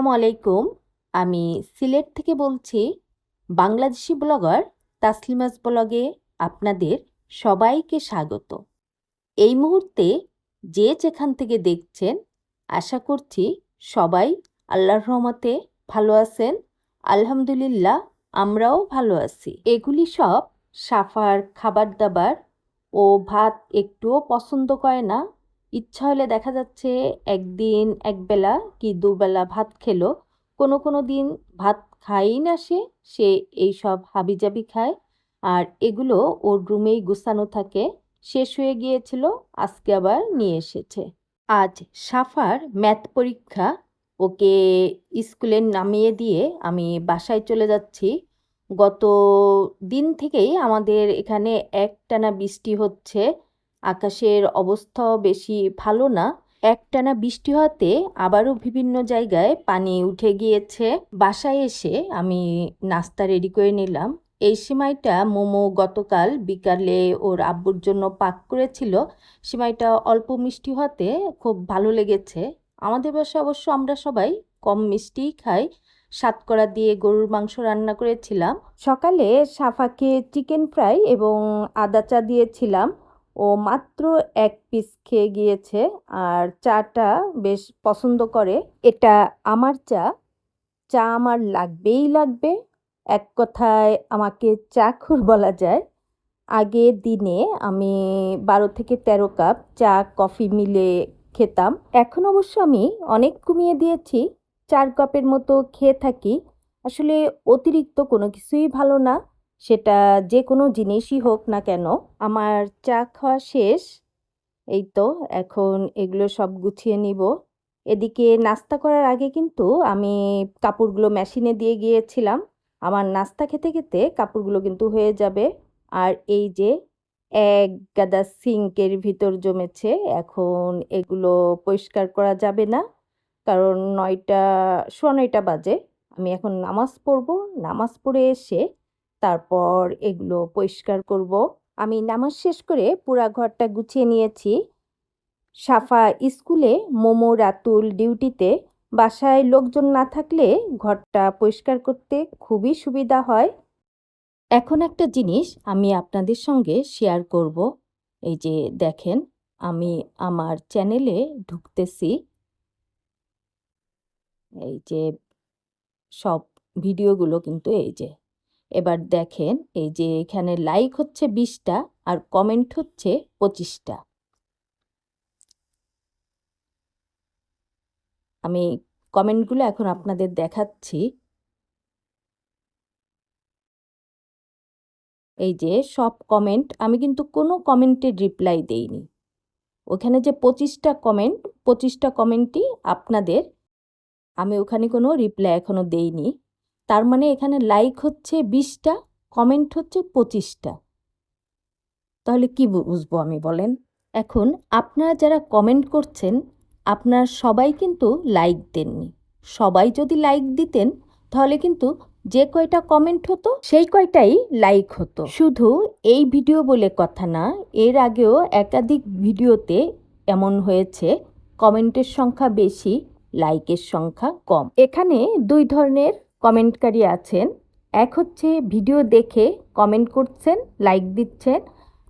আসসালামু আলাইকুম। আমি সিলেট থেকে বলছি, বাংলাদেশি ব্লগার তাসলিমাস ব্লগে আপনাদের সবাইকে স্বাগত। এই মুহূর্তে যে যেখান থেকে দেখছেন, আশা করছি সবাই আল্লাহর রহমতে ভালো আছেন। আলহামদুলিল্লাহ, আমরাও ভালো আছি। এগুলি সব সাফার, খাবার দাবার ও ভাত একটুও পছন্দ করে না। ইচ্ছা হলে দেখা যাচ্ছে একদিন একবেলা কি দুবেলা ভাত খেলো। কোনো কোনো দিন ভাত খায়ই না সে সে এইসব হাবিজাবি খায়। আর এগুলো ওর রুমেই গুছানো থাকে। শেষ হয়ে গিয়েছিল, আজকে আবার নিয়ে এসেছে। আজ সাফার ম্যাথ পরীক্ষা। ওকে স্কুলে নামিয়ে দিয়ে আমি বাসায় চলে যাচ্ছি। গত দিন থেকেই আমাদের এখানে একটানা বৃষ্টি হচ্ছে। আকাশের অবস্থাও বেশি ভালো না। একটানা বৃষ্টি হওয়াতে আবারও বিভিন্ন জায়গায় পানি উঠে গিয়েছে। বাসায় এসে আমি নাস্তা রেডি করে নিলাম। এই সিমাইটা মোমো গতকাল বিকালে ওর আব্বুর জন্য পাক করেছিল। সিমাইটা অল্প মিষ্টি হওয়াতে খুব ভালো লেগেছে। আমাদের বাসায় অবশ্য আমরা সবাই কম মিষ্টিই খাই। সাতকরা দিয়ে গরুর মাংস রান্না করেছিলাম। সকালে সাফাকে চিকেন ফ্রাই এবং আদা চা দিয়েছিলাম। ও মাত্র এক পিস খেয়ে গিয়েছে আর চাটা বেশ পছন্দ করে। এটা আমার চা। চা আমার লাগবেই লাগবে। এক কথায় আমাকে চা চাখুর বলা যায়। আগের দিনে আমি বারো থেকে তেরো কাপ চা, কফি মিলে খেতাম। এখন অবশ্য আমি অনেক কমিয়ে দিয়েছি। চার কাপের মতো খেয়ে থাকি। আসলে অতিরিক্ত কোনো কিছুই ভালো না। সেটা যে কোনো জিনিসই হোক না কেন, আমার চা খাওয়া শেষ। এই তো, এখন এগুলো সব গুছিয়ে নিব। এদিকে নাস্তা করার আগে কিন্তু আমি কাপড়গুলো মেশিনে দিয়ে গিয়েছিলাম। আমার নাস্তা খেতে খেতে কাপড়গুলো কিন্তু হয়ে যাবে। আর এই যে এক গাদা সিঙ্কের ভিতর জমেছে, এখন এগুলো পরিষ্কার করা যাবে না। কারণ নয়টা, সোয়া নয়টা বাজে। আমি এখন নামাজ পড়ব। নামাজ পড়ে এসে তারপর এগুলো পরিষ্কার করব। আমি নামাজ শেষ করে পুরা ঘরটা গুছিয়ে নিয়েছি। সাফা স্কুলে মোমো, রাতুল ডিউটিতে বাসায় লোকজন না থাকলে ঘরটা পরিষ্কার করতে খুবই সুবিধা হয়। এখন একটা জিনিস আমি আপনাদের সঙ্গে শেয়ার করব। এই যে দেখেন, আমি আমার চ্যানেলে ঢুকতেছি। এই যে সব ভিডিওগুলো কিন্তু এই যে এবার দেখেন এই যে এখানে লাইক হচ্ছে বিশটা আর কমেন্ট হচ্ছে পঁচিশটা। আমি কমেন্টগুলো এখন আপনাদের দেখাচ্ছি। এই যে সব কমেন্ট আমি কিন্তু কোনো কমেন্টের রিপ্লাই দেইনি। ওখানে যে পঁচিশটা কমেন্ট পঁচিশটা কমেন্টই আপনাদের, আমি ওখানে কোনো রিপ্লাই এখনও দেইনি। তার মানে এখানে লাইক হচ্ছে বিশটা কমেন্ট হচ্ছে পঁচিশটা। তাহলে কি বুঝব আমি বলেন? এখন আপনারা যারা কমেন্ট করছেন, আপনার সবাই কিন্তু লাইক দেননি। সবাই যদি লাইক দিতেন, তাহলে কিন্তু যে কয়টা কমেন্ট হতো, সেই কয়টাই লাইক হতো। শুধু এই ভিডিও বলে কথা না, এর আগেও একাধিক ভিডিওতে এমন হয়েছে কমেন্টের সংখ্যা বেশি লাইকের সংখ্যা কম। এখানে দুই ধরনের কমেন্টকারী আছেন। এক হচ্ছে ভিডিও দেখে কমেন্ট করছেন, লাইক দিচ্ছেন,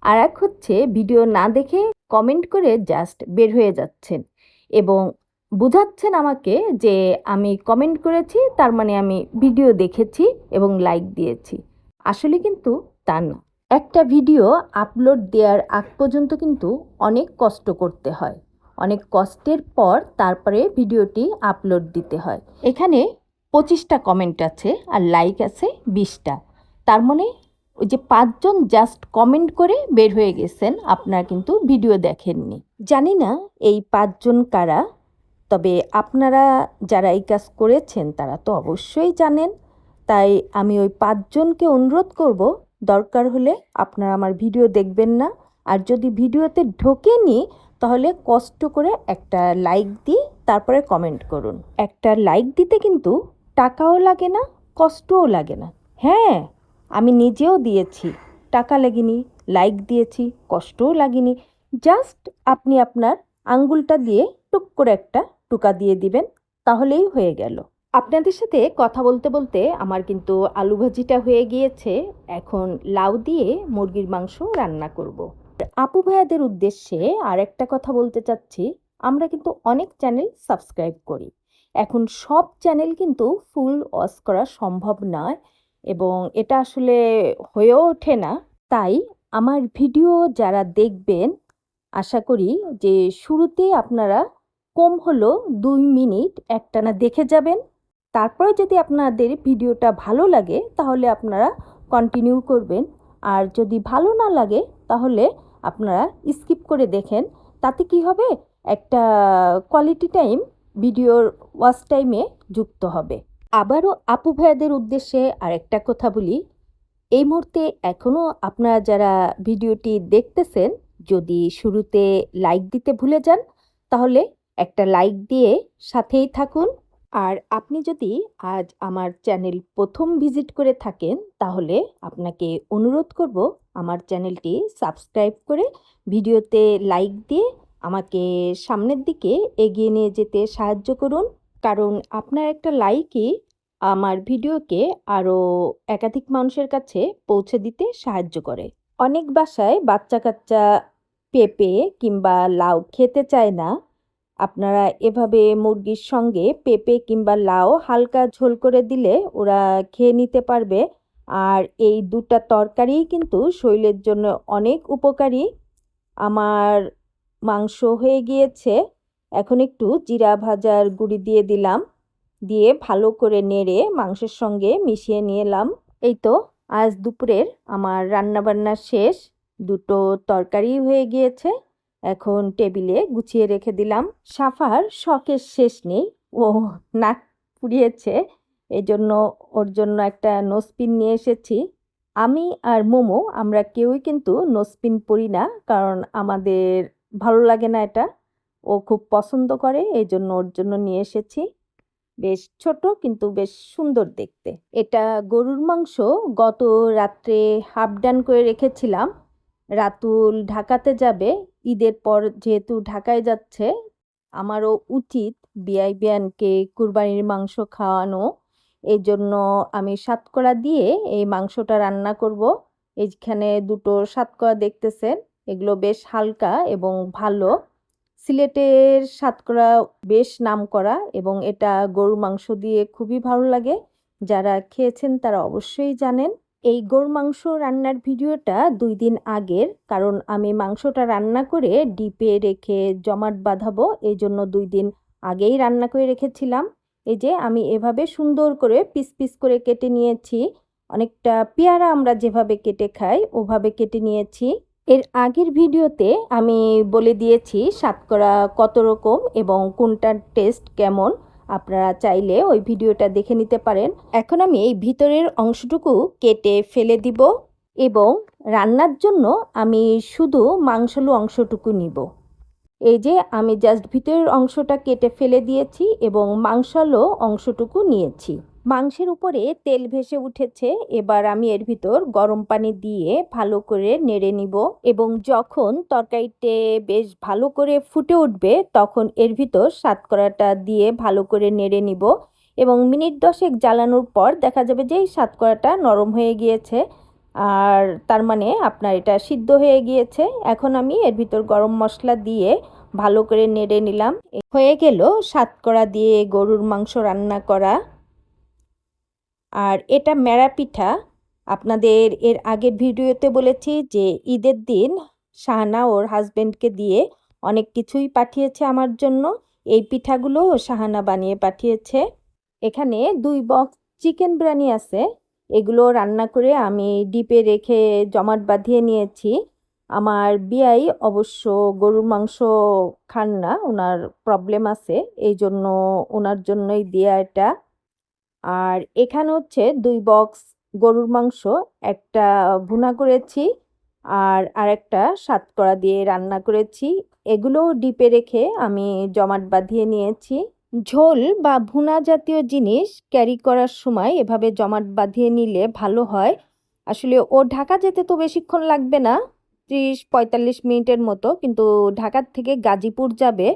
আর এক হচ্ছে ভিডিও না দেখে কমেন্ট করে জাস্ট বের হয়ে যাচ্ছেন এবং বোঝাচ্ছেন আমাকে যে আমি কমেন্ট করেছি, তার মানে আমি ভিডিও দেখেছি এবং লাইক দিয়েছি। আসলে কিন্তু তা না। একটা ভিডিও আপলোড দেওয়ার আগ পর্যন্ত কিন্তু অনেক কষ্ট করতে হয়। অনেক কষ্টের পর তারপরে ভিডিওটি আপলোড দিতে হয়। এখানে পঁচিশটা কমেন্ট আছে আর লাইক আছে বিশটা। তার মানে ওই যে পাঁচজন জাস্ট কমেন্ট করে বের হয়ে গেছেন, আপনারা কিন্তু ভিডিও দেখেননি। জানি না এই পাঁচজন কারা, তবে আপনারা যারা এই কাজ করেছেন তারা তো অবশ্যই জানেন। তাই আমি ওই পাঁচজনকে অনুরোধ করব, দরকার হলে আপনারা আমার ভিডিও দেখবেন না। আর যদি ভিডিওতে ঢোকে ঢোকেনি, তাহলে কষ্ট করে একটা লাইক দিয়ে তারপরে কমেন্ট করুন। একটা লাইক দিতে কিন্তু টাকাও লাগে না, কষ্টও লাগে না। হ্যাঁ আমি নিজেও দিয়েছি। টাকা লাগেনি লাইক দিয়েছি, কষ্টও লাগেনি। জাস্ট আপনি আপনার আঙ্গুলটা দিয়ে টুক করে একটা টুকা দিয়ে দিবেন, তাহলেই হয়ে গেল। আপনাদের সাথে কথা বলতে বলতে আমার কিন্তু আলু ভাজিটা হয়ে গিয়েছে। এখন লাউ দিয়ে মুরগির মাংস রান্না করব। আপু ভাইয়াদের উদ্দেশ্যে আর একটা কথা বলতে চাচ্ছি। আমরা কিন্তু অনেক চ্যানেল সাবস্ক্রাইব করি। এখন সব চ্যানেল কিন্তু ফুল ওয়াচ করা সম্ভব নয় এবং এটা আসলে হয়েও ওঠে না। তাই আমার ভিডিও যারা দেখবেন, আশা করি যে শুরুতে আপনারা কম হলো দুই মিনিট একটানা দেখে যাবেন। তারপরে যদি আপনাদের ভিডিওটা ভালো লাগে, তাহলে আপনারা কন্টিনিউ করবেন। আর যদি ভালো না লাগে, তাহলে আপনারা স্কিপ করে দেখেন। তাতে কি হবে? একটা কোয়ালিটি টাইম ভিডিওর ওয়াচ টাইমে যুক্ত হবে। আবারও আপু ভাইয়াদের উদ্দেশ্যে আরেকটা কথা বলি। এই মুহূর্তে এখনও আপনারা যারা ভিডিওটি দেখতেছেন, যদি শুরুতে লাইক দিতে ভুলে যান, তাহলে একটা লাইক দিয়ে সাথেই থাকুন। আর আপনি যদি আজ আমার চ্যানেল প্রথম ভিজিট করে থাকেন, তাহলে আপনাকে অনুরোধ করব আমার চ্যানেলটি সাবস্ক্রাইব করে ভিডিওতে লাইক দিয়ে আমাকে সামনের দিকে এগিয়ে নিয়ে যেতে সাহায্য করুন। কারণ আপনার একটা লাইকই আমার ভিডিওকে আরও একাধিক মানুষের কাছে পৌঁছে দিতে সাহায্য করে। অনেক বাসায় বাচ্চা কাচ্চা পেঁপে কিংবা লাউ খেতে চায় না। আপনারা এভাবে মুরগির সঙ্গে পেঁপে কিংবা লাউ হালকা ঝোল করে দিলে ওরা খেয়ে নিতে পারবে। আর এই দুটা তরকারিই কিন্তু শরীরের জন্য অনেক উপকারী। আমার মাংস হয়ে গিয়েছে। এখন একটু জিরা ভাজার গুঁড়ি দিয়ে দিলাম। দিয়ে ভালো করে নেড়ে মাংসের সঙ্গে মিশিয়ে নিয়ে এলাম। এই তো, আজ দুপুরের আমার রান্নাবান্না শেষ। দুটো তরকারি হয়ে গিয়েছে। এখন টেবিলে গুছিয়ে রেখে দিলাম। সাফার শখের শেষ নেই। ও, নাক পুড়িয়েছে। এই জন্য ওর জন্য একটা নোসপিন নিয়ে এসেছি। আমি আর মোমো আমরা কেউই কিন্তু নোসপিন পরি না। কারণ আমাদের ভালো লাগে না এটা। ও খুব পছন্দ করে এই জন্য ওর জন্য নিয়ে এসেছি। বেশ ছোট কিন্তু বেশ সুন্দর দেখতে। এটা গরুর মাংস। গত রাত্রে হাফ ডান করে রেখেছিলাম। রাতুল ঢাকাতে যাবে। ঈদের পর যেহেতু ঢাকায় যাচ্ছে, আমারও উচিত বিআই বিয়ানকে কুরবানির মাংস খাওয়ানো। এই জন্য আমি সাতকড়া দিয়ে এই মাংসটা রান্না করব। এইখানে দুটো সাতকড়া দেখতেছেন। এগুলো বেশ হালকা এবং ভালো। সিলেটের সাতকরা বেশ নাম করা এবং এটা গরুর মাংস দিয়ে খুবই ভালো লাগে। যারা খেয়েছেন তারা অবশ্যই জানেন। এই গরুর মাংস রান্নার ভিডিওটা দুই দিন আগের, কারণ আমি মাংসটা রান্না করে ডিপে রেখে জমাট বাঁধাবো এই জন্য দুই দিন আগেই রান্না করে রেখেছিলাম। এই যে আমি এভাবে সুন্দর করে পিস পিস করে কেটে নিয়েছি। অনেকটা পেয়ারা আমরা যেভাবে কেটে খাই, ওভাবে কেটে নিয়েছি। এর আগের ভিডিওতে আমি বলে দিয়েছি সাতকরা কত রকম এবং কোনটার টেস্ট কেমন। আপনারা চাইলে ওই ভিডিওটা দেখে নিতে পারেন। এখন আমি এই ভিতরের অংশটুকু কেটে ফেলে দিব এবং রান্নার জন্য আমি শুধু মাংসলু অংশটুকু নিব। এই যে আমি জাস্ট ভিতরের অংশটা কেটে ফেলে দিয়েছি এবং মাংসালো অংশটুকু নিয়েছি। মাংসের উপরে তেল ভেসে উঠেছে, এবার আমি এর ভিতর গরম পানি দিয়ে ভালো করে নেড়ে নিব এবং যখন তরকারিতে বেশ ভালো করে ফুটে উঠবে, তখন এর ভিতর সাতকরাটা দিয়ে ভালো করে নেড়ে নিব এবং মিনিট দশেক জ্বালানোর পর দেখা যাবে যে এই সাতকরাটা নরম হয়ে গিয়েছে আর তার মানে আপনার এটা সিদ্ধ হয়ে গিয়েছে। এখন আমি এর ভিতর গরম মশলা দিয়ে ভালো করে নেড়ে নিলাম। হয়ে গেল সাতকরা দিয়ে গরুর মাংস রান্না করা। আর এটা মেরা পিঠা। আপনাদের এর আগের ভিডিওতে বলেছি যে ঈদের দিন শাহানা ওর হাজব্যান্ডকে দিয়ে অনেক কিছুই পাঠিয়েছে আমার জন্য। এই পিঠাগুলো শাহানা বানিয়ে পাঠিয়েছে। এখানে দুই বক্স চিকেন বিরিয়ানি আছে। এগুলো রান্না করে আমি ডিপে রেখে জমাট বাঁধিয়ে নিয়েছি। আমার বিয়াই অবশ্য গরুর মাংস খান না, ওনার প্রবলেম আছে। এই জন্য ওনার জন্যই দেয়া এটা। আর এখানে হচ্ছে দুই বক্স গরুর মাংস, একটা ভুনা করেছি আর আরেকটা সাতকড়া দিয়ে রান্না করেছি। এগুলো ডিপে রেখে আমি জমাট বাঁধিয়ে নিয়েছি। ঝোল বা ভুনা জাতীয় জিনিস ক্যারি করার সময় এভাবে জমাট বাঁধিয়ে নিলে ভালো হয়। আসলে ও ঢাকা যেতে তো বেশিক্ষণ লাগবে না, ত্রিশ পঁয়তাল্লিশ মিনিটের মতো, কিন্তু ঢাকার থেকে গাজীপুর যাবে।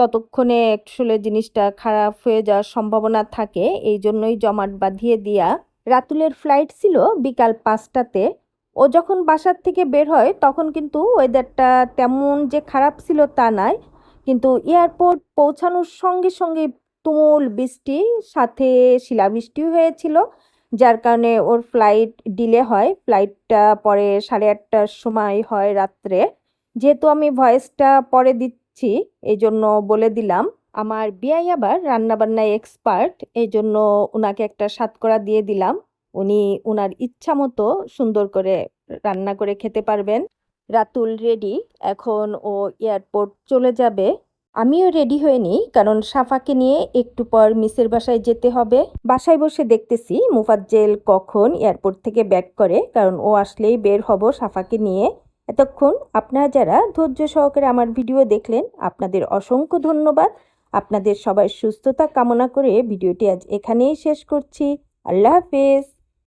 ততক্ষণে আসলে জিনিসটা খারাপ হয়ে যাওয়ার সম্ভাবনা থাকে। এই জন্যই জমাট বাঁধিয়ে দিয়া রাতুলের ফ্লাইট ছিল বিকাল পাঁচটাতে। ও যখন বাসার থেকে বের হয়, তখন কিন্তু ওয়েদারটা তেমন যে খারাপ ছিল তা নয় কিন্তু এয়ারপোর্ট পৌঁছানোর সঙ্গে সঙ্গে তুমুল বৃষ্টি, সাথে শিলাবৃষ্টিও হয়েছিল, যার কারণে ওর ফ্লাইট ডিলে হয়। ফ্লাইটটা পরে সাড়ে আটটার সময় হয় রাত্রে। যেহেতু আমি ভয়েসটা পরে দিচ্ছি এই জন্য বলে দিলাম। আমার বিয়াই আবার রান্নাবান্নায় এক্সপার্ট এই জন্য ওনাকে একটা সাতকরা দিয়ে দিলাম। উনি ওনার ইচ্ছা মতো সুন্দর করে রান্না করে খেতে পারবেন। রাতুল রেডি, এখন ও এয়ারপোর্ট চলে যাবে। আমিও রেডি হয়ে নিই, কারণ সাফাকে নিয়ে একটু পর মিসের বাসায় যেতে হবে। বাসায় বসে দেখতেছি মুফাজ্জেল কখন এয়ারপোর্ট থেকে ব্যাক করে, কারণ ও আসলেই বের হব সাফাকে নিয়ে। এতক্ষণ আপনারা যারা ধৈর্য সহকারে আমার ভিডিও দেখলেন, আপনাদের অসংখ্য ধন্যবাদ। আপনাদের সবাই সুস্থতা কামনা করে ভিডিওটি আজ এখানেই শেষ করছি। আল্লাহ হাফেজ।